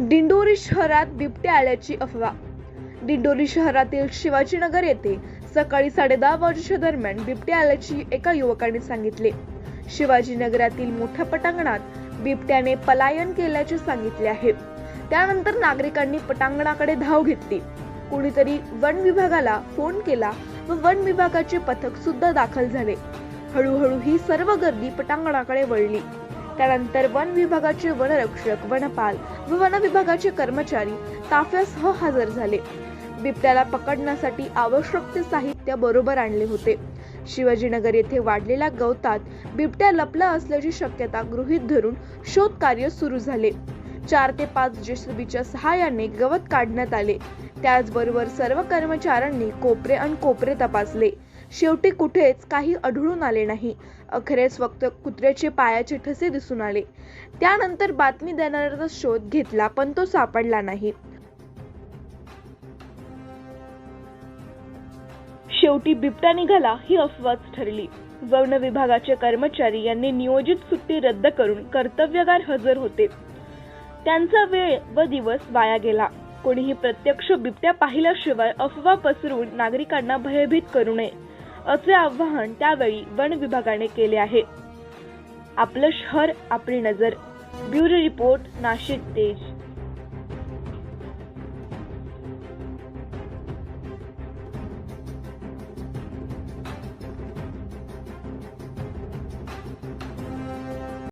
दिंडोरी शहरात बिबट्या आल्याची अफवा. दिंडोरी शहरातील शिवाजीनगर येथे सकाळी साडेदहा वाजेच्या दरम्यान बिबट्या आल्याची एका युवकाने सांगितले. शिवाजीनगरातील मोठ्या पटांगणात बिबट्याने पलायन केल्याचे सांगितले आहे. त्यानंतर नागरिकांनी पटांगणाकडे धाव घेतली. कुणीतरी वन विभागाला फोन केला व वन विभागाचे पथक सुद्धा दाखल झाले. हळूहळू ही सर्व गर्दी पटांगणाकडे वळली. त्यानंतर वन विभागाचे वनरक्षक वनपाल व वन विभागाचे कर्मचारी ताफ्यासह हजर झाले. बिबट्याला पकडण्यासाठी आवश्यक ते साहित्य बरोबर आणले होते. शिवाजीनगर येथे वाढलेल्या गवतात बिबट्या लपला असल्याची शक्यता गृहीत धरून शोध कार्य सुरू झाले. चार ते पाच जेसीबीच्या सहाय्याने गवत काढण्यात आले. त्याचबरोबर सर्व कर्मचाऱ्यांनी कोपरे आणि कोपरे तपासले. शेवटी कुठेच काही आढळून आले नाही. अखेरेस फक्त कुत्र्याचे पायाचे ठसे दिसून आले. त्यानंतर बातमी देणाऱ्याचा शोध घेतला पण तो सापडला नाही. शेवटी बिबट्या निघाला ही अफवाच ठरली. वन विभागाचे कर्मचारी यांनी नियोजित सुट्टी रद्द करून कर्तव्यगार हजर होते. त्यांचा वेळ व दिवस वाया गेला. कोणीही प्रत्यक्ष बिबट्या पाहिल्याशिवाय अफवा पसरवून नागरिकांना भयभीत करू नये. असे आवाहन त्यावेळी वन विभागाने केले आहे. आपलं शहर आपली नजर. ब्युरो रिपोर्ट नाशिक तेज